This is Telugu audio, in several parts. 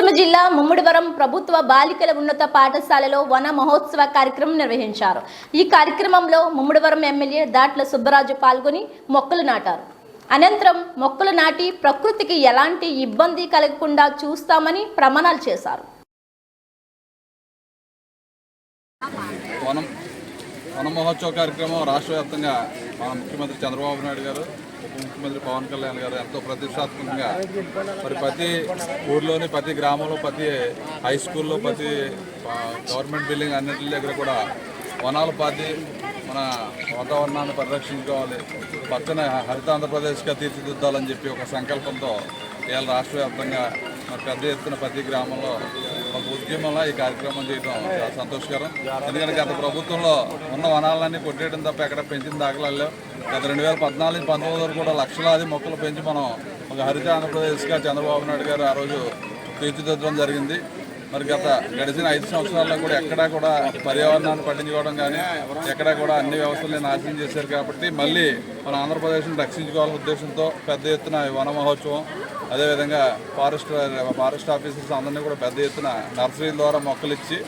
కోనసీమ జిల్లా ముమ్మిడివరం ప్రభుత్వ బాలికల ఉన్నత పాఠశాలలో వన మహోత్సవ కార్యక్రమం నిర్వహించారు. ఈ కార్యక్రమంలో ముమ్మిడివరం ఎమ్మెల్యే దాట్ల సుబ్బరాజు పాల్గొని మొక్కలు నాటారు. అనంతరం మొక్కలు నాటి ప్రకృతికి ఎలాంటి ఇబ్బంది కలగకుండా చూస్తామని ప్రమాణాలు చేశారు. వన మహోత్సవ కార్యక్రమం రాష్ట్ర వ్యాప్తంగా మన ముఖ్యమంత్రి చంద్రబాబు నాయుడు గారు ముఖ్యమంత్రి పవన్ కళ్యాణ్ గారు ఎంతో ప్రతిష్టాత్మకంగా మరి ప్రతి ఊర్లోని ప్రతి గ్రామంలో ప్రతి హై స్కూల్లో ప్రతి గవర్నమెంట్ బిల్డింగ్ అన్నింటి దగ్గర కూడా వనాలు పాతి మన వాతావరణాన్ని పరిరక్షించుకోవాలి. పచ్చని హరిత ఆంధ్రప్రదేశ్గా తీర్చిదిద్దాలని చెప్పి ఒక సంకల్పంతో ఇవాళ రాష్ట్ర వ్యాప్తంగా మరి పెద్ద ఎత్తున ప్రతి గ్రామంలో ఒక ఉద్యమంలో ఈ కార్యక్రమం చేయడం చాలా సంతోషకరం. ఎందుకంటే గత ప్రభుత్వంలో ఉన్న వనాలన్నీ కొట్టేయడం తప్ప ఎక్కడ పెంచిన దాఖలాలు గత రెండు వేల పద్నాలుగు పంతొమ్మిది వరకు కూడా లక్షలాది మొక్కలు పెంచి మనం ఒక హరిత ఆంధ్రప్రదేశ్గా చంద్రబాబు నాయుడు గారు ఆ రోజు తీర్చిదిద్దడం జరిగింది. మరి గత గడిచిన ఐదు సంవత్సరాల్లో కూడా ఎక్కడా కూడా పర్యావరణాన్ని పట్టించుకోవడం కానీ ఎక్కడా కూడా అన్ని వ్యవస్థల్ని నాశనం చేశారు కాబట్టి మళ్ళీ మన ఆంధ్రప్రదేశ్ని రక్షించుకోవాలనే ఉద్దేశంతో పెద్ద ఎత్తున వన మహోత్సవం అదేవిధంగా ఫారెస్ట్ ఫారెస్ట్ ఆఫీసర్స్ అందరినీ కూడా పెద్ద ఎత్తున నర్సరీల ద్వారా మొక్కలు ఇచ్చి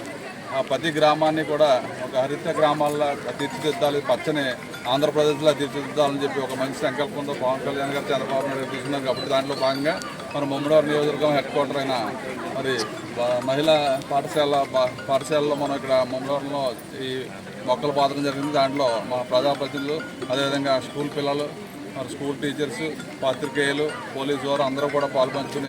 ఆ ప్రతి గ్రామాన్ని కూడా ఒక హరిత గ్రామాల్లో తీర్చిదిద్దాలి పచ్చని ఆంధ్రప్రదేశ్లో తీర్చిదిద్దాలని చెప్పి ఒక మంచి సంకల్పంతో పవన్ కళ్యాణ్ గారు చంద్రబాబు నాయుడు తీసుకున్నారు కాబట్టి దాంట్లో భాగంగా మన ముమ్మడివారి నియోజకవర్గం హెడ్ క్వార్టర్ అయిన మరి మహిళా పాఠశాల పాఠశాలలో మనం ఇక్కడ ముమ్మడివారిలో ఈ మొక్కలు పాతడం జరిగింది. దాంట్లో మా ప్రజాప్రతినిధులు అదేవిధంగా స్కూల్ పిల్లలు మరి స్కూల్ టీచర్స్ పాత్రికేయులు పోలీసు వారు అందరూ కూడా పాల్పంచుకుని